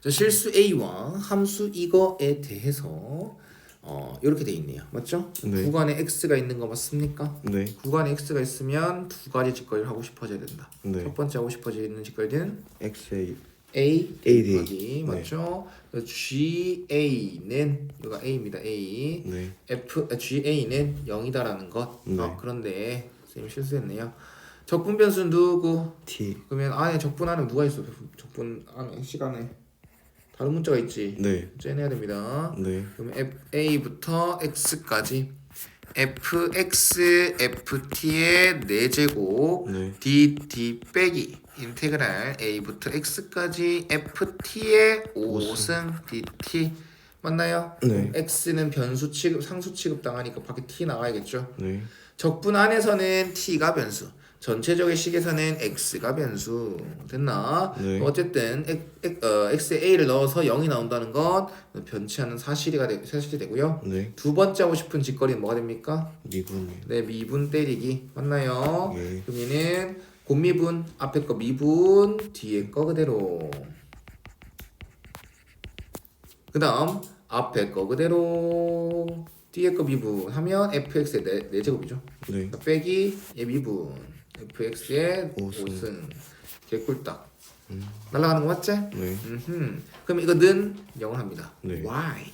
자, 실수 a와 함수 이거에 대해서 어, 이렇게 돼 있네요. 맞죠? 네. 구간에 x가 있는 거 맞습니까? 네. 구간에 x가 있으면 두 가지 직거리를 하고 싶어져야 된다. 네. 첫 번째 하고 싶어지는 직거리는 X의 A, AD. 더하기 맞죠? GA는 이거 A입니다. A. 네. F 아, GA는 0이다라는 것. 네. 어, 그런데 선생님 실수했네요. 적분 변수 누구? T. 그러면 안에 적분 안에 누가 있어? 적분 안에 시간에 다른 문자가 있지. 네. 째내야 됩니다. 네. 그러면 F, A부터 X까지 fx ft의 4제곱 네. dt 빼기 인테그랄 a부터 x까지 ft의 5승 dt 맞나요? 네. x는 변수 취급 상수 취급 당하니까 밖에 t 나와야겠죠. 네. 적분 안에서는 t가 변수, 전체적인 식에서는 x가 변수 됐나? 네. 어쨌든 엑- 엑- 어, x에 a를 넣어서 0이 나온다는 건 변치 않은 사실이 되, 사실이 되고요. 네. 두 번째 하고 싶은 직거리는 뭐가 됩니까? 미분이. 네, 미분 때리기 맞나요? 예. 그러면은 곱미분 앞에 거 미분 뒤에 거 그대로. 그다음 앞에 거 그대로 뒤에 거 미분 하면 fx의 네, 네 제곱이죠. 네. 빼기 얘 미분 fx의 오승. 5승 개꿀딱 날아가는 거 맞지? 네. 음흠. 그럼 이거는 0을 합니다. 네. y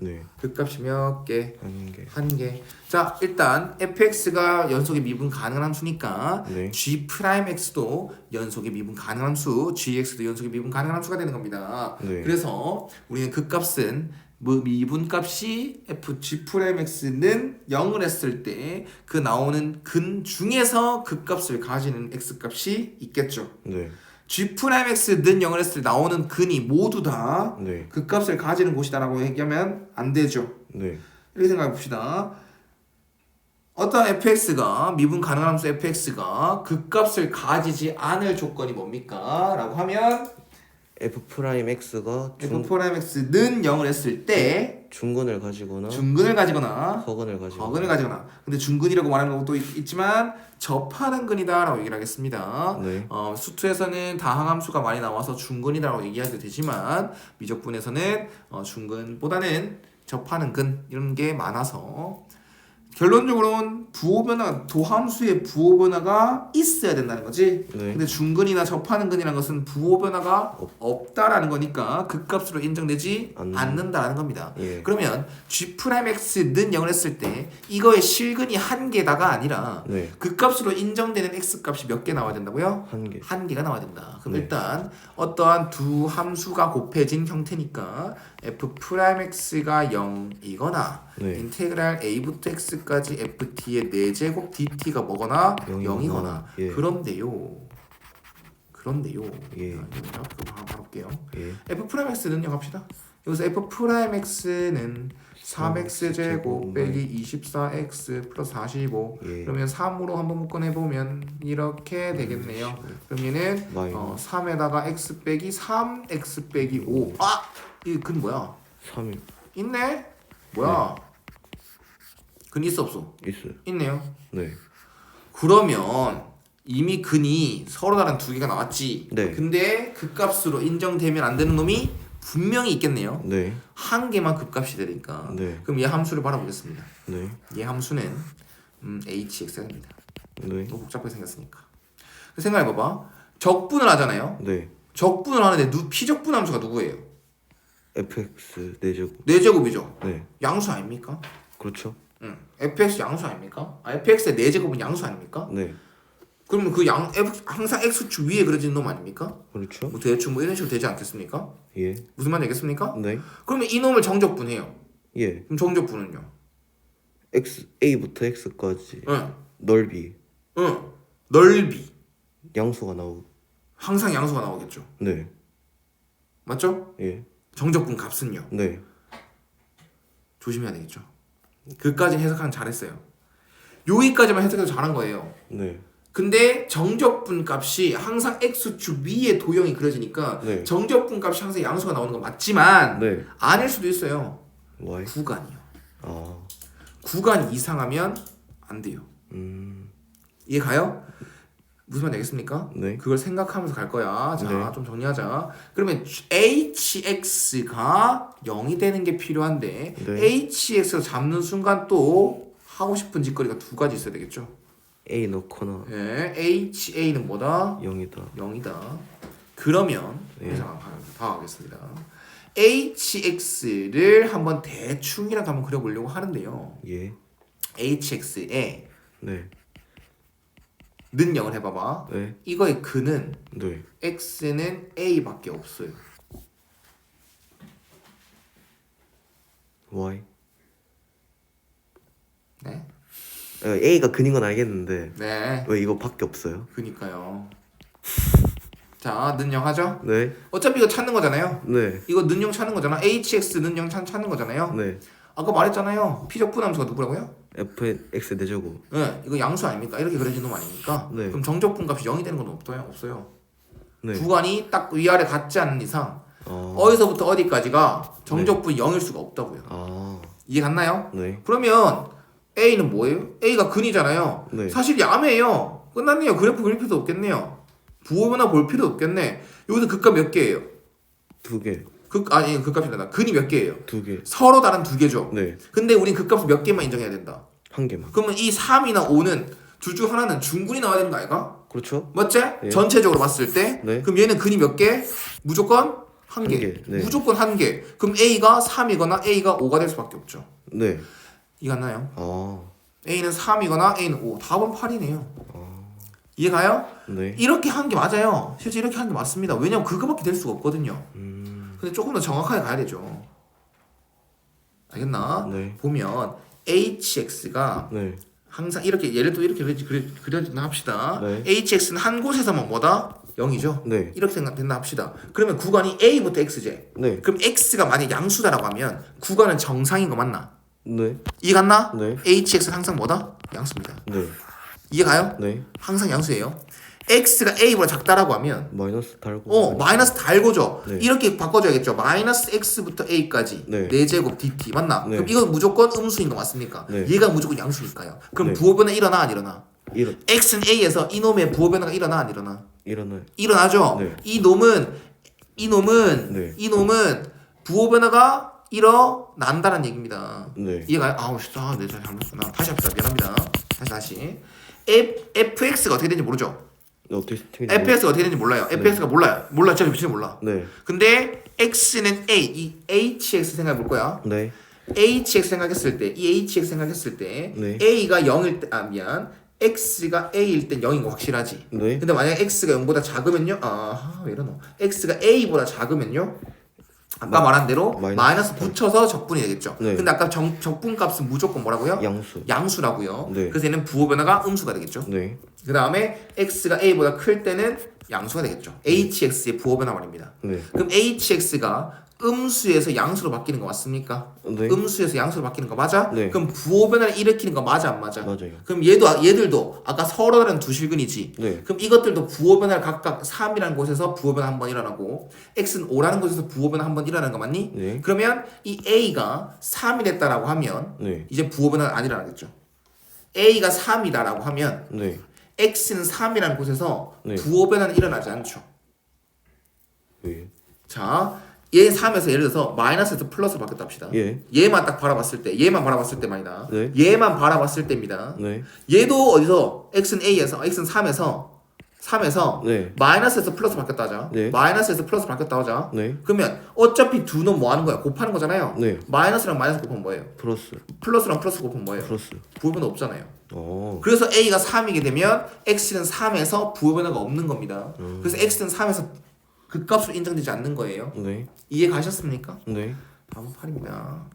네. 극값이 몇 개? 하는 게. 한 개. 자, 일단 fx가 연속의 미분 가능한 함수니까 네. g 프라임 x도 연속의 미분 가능한 함수, gx도 연속의 미분 가능한 함수가 되는 겁니다. 네. 그래서 우리는 그 값은 뭐 미분 값이 f g 프라임 x는 0을 했을 때 그 나오는 근 중에서 그 값을 가지는 x 값이 있겠죠. 네. g 프라임 x는 0을 했을 때 나오는 근이 모두 다 네. 그 값을 가지는 곳이다라고 얘기하면 안 되죠. 네. 이렇게 생각해 봅시다. 어떤 fx가 미분 가능한 함수 fx가 그 값을 가지지 않을 조건이 뭡니까? 라고 하면 F 프라임 X가 f 중, 프라임 x는 0을 했을 때 중근을 가지거나 중근을 가지거나 허근을 가지거나. 거근을 가지거나 근데 중근이라고 말하는 것도 있- 있지만 접하는 근이다라고 얘기를 하겠습니다. 네. 어, 수투에서는 다항함수가 많이 나와서 중근이라고 얘기하도 되지만 미적분에서는 어, 중근보다는 접하는 근 이런 게 많아서 결론적으로는 부호 변화 도함수의 부호 변화가 있어야 된다는 거지. 네. 근데 중근이나 접하는 근이라는 것은 부호 변화가 없- 없다라는 거니까 그 값으로 인정되지 않는- 않는다라는 겁니다. 예. 그러면 g 프라임 x는 0을 했을 때 이거의 실근이 한 개다가 아니라 네. 그 값으로 인정되는 x 값이 몇 개 나와야 된다고요? 한 개. 한 개가 나와야 된다. 그럼 네. 일단 어떠한 두 함수가 곱해진 형태니까 f 프라임 x가 0이거나 네. 인테그랄 a부터 x까지 ft의 4제곱 dt가 뭐거나 영이거나, 0이거나 예. 그런데요. 그런데요. 예. 자, 이거죠. 그럼 바로 볼게요. 예. f 프라임 x는 0 합시다. 여기서 f 프라임 x는 3x 제곱 빼기 24x 플러스 45 예. 그러면 3으로 한번 묶어내 보면 이렇게 되겠네요. 그러면은 마이너스. 어, 3에다가 x 빼기 3 x 빼기 5. 아, 이근 뭐야? 3이 있네. 뭐야? 근 있어 없어? 있어요. 있네요. 네. 그러면 이미 근이 서로 다른 두 개가 나왔지. 네. 근데 그 값으로 인정되면 안 되는 놈이 분명히 있겠네요. 네. 한 개만 급값이 되니까. 네. 그럼 얘 함수를 바라보겠습니다. 네. 얘 함수는 음, hx가 됩니다. 네. 너무 복잡하게 생겼으니까. 생각해봐봐. 적분을 하잖아요. 네. 적분을 하는데 누 피적분 함수가 누구예요? fx 4제곱. 네 제곱이죠. 네. 양수 아닙니까? 그렇죠. 응. fx 양수 아닙니까? 아, fx의 네 제곱은 양수 아닙니까? 네. 그러면 그양 항상 x축 위에 그려진 놈 아닙니까? 그렇죠. 뭐 대충 뭐 이런 식으로 되지 않겠습니까? 예. 무슨 말인지 알겠습니까? 네. 그러면 이 놈을 정적분해요. 예. 그럼 정적분은요? x a부터 x까지 응. 넓이 응. 넓이. 양수가 나오고. 항상 양수가 나오겠죠. 네. 맞죠? 예. 정적분 값은요. 네. 조심해야 되겠죠. 그까지 해석하면 잘했어요. 여기까지만 해석해서 잘한 거예요. 네. 근데 정적분 값이 항상 x축 위에 도형이 그려지니까 네. 정적분 값이 항상 양수가 나오는 건 맞지만 네. 아닐 수도 있어요. y. 구간이요. 아. 구간 이상하면 안 돼요. 음. 이해 가요? 무슨 말인지 알겠습니까? 네. 그걸 생각하면서 갈 거야. 자, 네. 좀 정리하자. 그러면 hx가 0이 되는 게 필요한데 네. hx를 잡는 순간 또 하고 싶은 짓거리가 두 가지 있어야 되겠죠. A 넣거나 예, ha는 뭐다? 0이다. 0이다. 그러면 네. 자, 다 하겠습니다. hx를 한번 대충이라도 한번 그려보려고 하는데요. 예. hx에 네. 는 0을 해봐봐. 네. 이거의 근은 네. x는 a밖에 없어요. Y. 네. 어, A가 근인 건 알겠는데 네. 왜 이거밖에 없어요? 그니까요. 자, 는0 하죠? 네. 어차피 이거 찾는 거잖아요. 네. 이거 는0 찾는 거잖아. hx 는0 찾는 거잖아요. 네. 아까 말했잖아요. 피적분 함수가 누구라고요? fx 내제곱. 네, 이거 양수 아닙니까? 이렇게 그려진 놈 아닙니까? 네. 그럼 정적분 값이 0이 되는 건 없어요? 없어요. 네. 구간이 딱 위아래 같지 않은 이상 어. 어디서부터 어디까지가 정적분이 0일 수가 없다고요. 아. 이해 갔나요? 네. 그러면 A는 뭐예요? A가 근이잖아요. 네. 사실 야매예요. 끝났네요. 그래프 그릴 필요도 없겠네요. 부호변화 볼 필요 없겠네. 여기서 극값 몇 개예요? 두 개. 극 아니 극값이란다. 근이 몇 개예요? 두 개. 서로 다른 두 개죠. 네. 근데 우린 극값을 몇 개만 인정해야 된다. 한 개만. 그러면 이 3이나 5는 둘 중 하나는 중근이 나와야 되는 거 아이가? 그렇죠? 맞지? 예. 전체적으로 봤을 때 네. 그럼 얘는 근이 몇 개? 무조건 한 한 개. 개, 네. 무조건 한 개. 그럼 A가 3이거나 A가 5가 될 수밖에 없죠. 네. 이해갔나요? 아. A는 3이거나 A는 5. 답은 8이네요. 이해가요? 네. 이렇게 한 게 맞아요. 실제 이렇게 한 게 맞습니다. 왜냐면 그거밖에 될 수가 없거든요. 음. 근데 조금 더 정확하게 가야 되죠. 알겠나? 네. 보면 hx가 네. 항상 이렇게 예를 들어 이렇게 그려- 그려- 그려진다 합시다. 네. hx는 한 곳에서만 뭐다? 0이죠. 네. 이렇게 생각된다 합시다. 그러면 구간이 a부터 x제. 네. 그럼 x가 만약 양수다라고 하면 구간은 정상인 거 맞나? 네. 이해 갔나? 네. hx는 항상 뭐다? 양수입니다. 네. 이해가요? 네. 항상 양수예요. X가 a보다 작다라고 하면 마이너스 달고. 어 마이너스 달고죠. 네. 이렇게 바꿔줘야겠죠. 마이너스 x부터 a까지 네. 4제곱 dt 맞나? 네. 그럼 이건 무조건 음수인 거 맞습니까? 네. 얘가 무조건 양수니까요. 그럼 네. 부호 변화 일어나 안 일어나? 일어 x는 a에서 이놈의 부호 변화가 일어나 안 일어나? 일어나요. 일어나죠. 네. 이 놈은 이 놈은 네. 이 놈은 부호 변화가 일어난다는 얘기입니다. 네. 이해가요? 아우 진짜 내 잘못했구나. 다시 합시다. 미안합니다. 다시 다시. F, fx가 어떻게 되는지 모르죠. 네, 어떻게 생긴지 fx가 어떻게 되는지 몰라요. fx가 몰라요. 몰라. 진짜 진짜 몰라. 네. 근데 x는 a, 이 hx 생각해 볼 거야. 네. hx 생각했을 때, 이 hx 생각했을 때 네. a가 0일 때, 아 미안, x가 a일 땐 0인 거 확실하지. 네. 근데 만약 x가 0보다 작으면요, 아, 왜 이러노? x가 a보다 작으면요, 아까 마- 말한 대로 마이너스 마이너스 붙여서 적분이 되겠죠. 네. 근데 아까 정, 적분 값은 무조건 뭐라고요? 양수. 양수라고요. 네. 그래서 얘는 부호 변화가 음수가 되겠죠. 네. 그 다음에 x가 a보다 클 때는 양수가 되겠죠. hx의 부호 변화 말입니다. 네. 그럼 hx가 음수에서 양수로 바뀌는 거 맞습니까? 네. 음수에서 양수로 바뀌는 거 맞아? 네. 그럼 부호 변화를 일으키는 거 맞아 안 맞아? 맞아요. 그럼 얘도 얘들도 아까 서로 다른 두 실근이지. 네. 그럼 이것들도 부호 변화를 각각 3이라는 곳에서 부호 변화 한 번 일어나고 x는 5라는 곳에서 부호 변화 한 번 일어나는 거 맞니? 네. 그러면 이 a가 3이 됐다라고 하면 네. 이제 부호 변화는 안 일어나겠죠. a가 3이다라고 하면 네. x는 3이라는 곳에서 네. 부호 변화는 일어나지 않죠. 네. 자, 얘 3에서 예를 들어서 마이너스에서 플러스로 바뀌었다 합시다. 예. 얘만 딱 바라봤을 때, 얘만 바라봤을 때만이다. 네. 얘만 바라봤을 때입니다. 네. 얘도 어디서 x는 a에서 x는 3에서 3에서 네. 마이너스에서 플러스 바뀌었다 하자. 네. 마이너스에서 플러스 바뀌었다 하자. 네. 그러면 어차피 두 놈 뭐 하는 거야? 곱하는 거잖아요. 네. 마이너스랑 마이너스 곱하면 뭐예요? 플러스. 플러스랑 플러스 곱하면 뭐예요? 플러스. 부호변화 없잖아요. 어. 그래서 a가 3이게 되면 x는 3에서 부호변화가 없는 겁니다. 음. 그래서 x는 3에서 그 값으로 인정되지 않는 거예요. 네. 이해 가셨습니까? 네. 다음 8입니다.